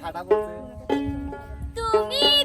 ঠাটা করছে তুমি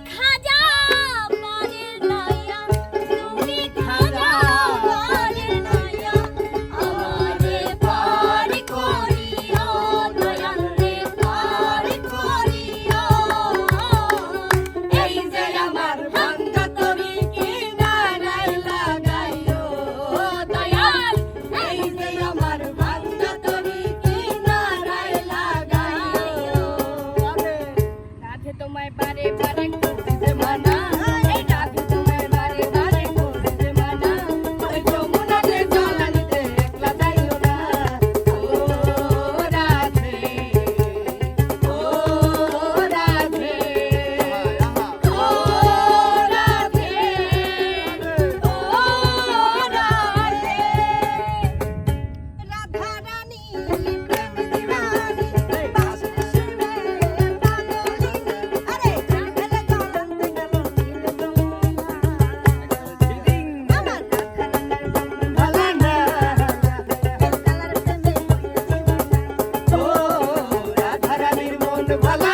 माला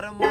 bottom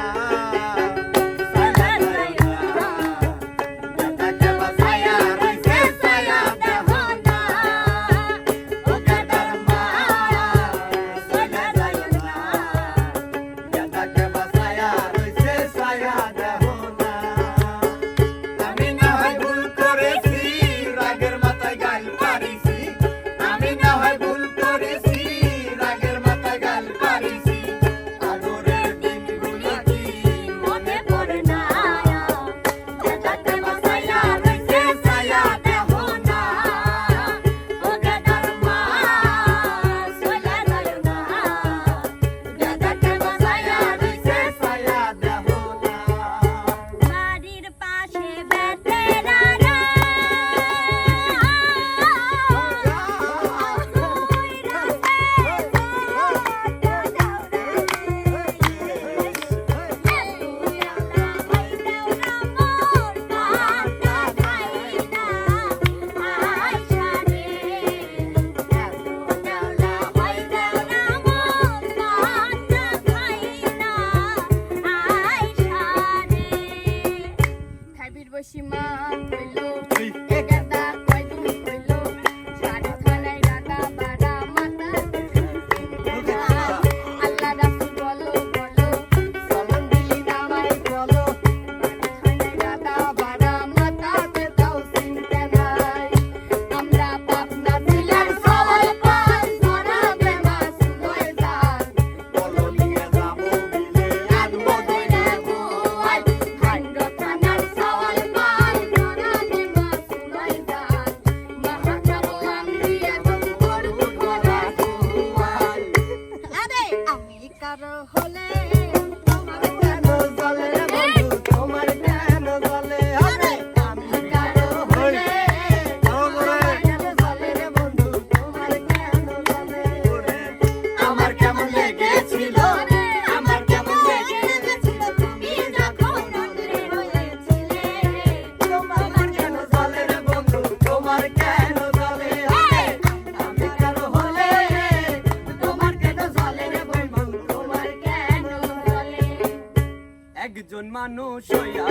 মানুষ হইয়া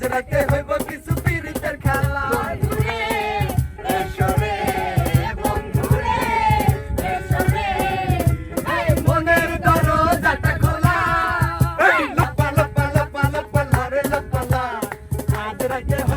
আজ রাতে হইব কিছু পীড়িতের খেলা। Yeah.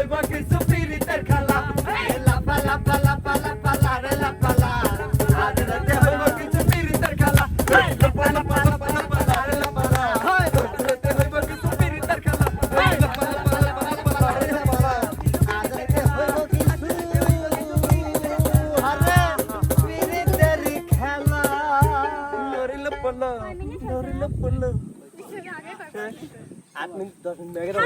negro.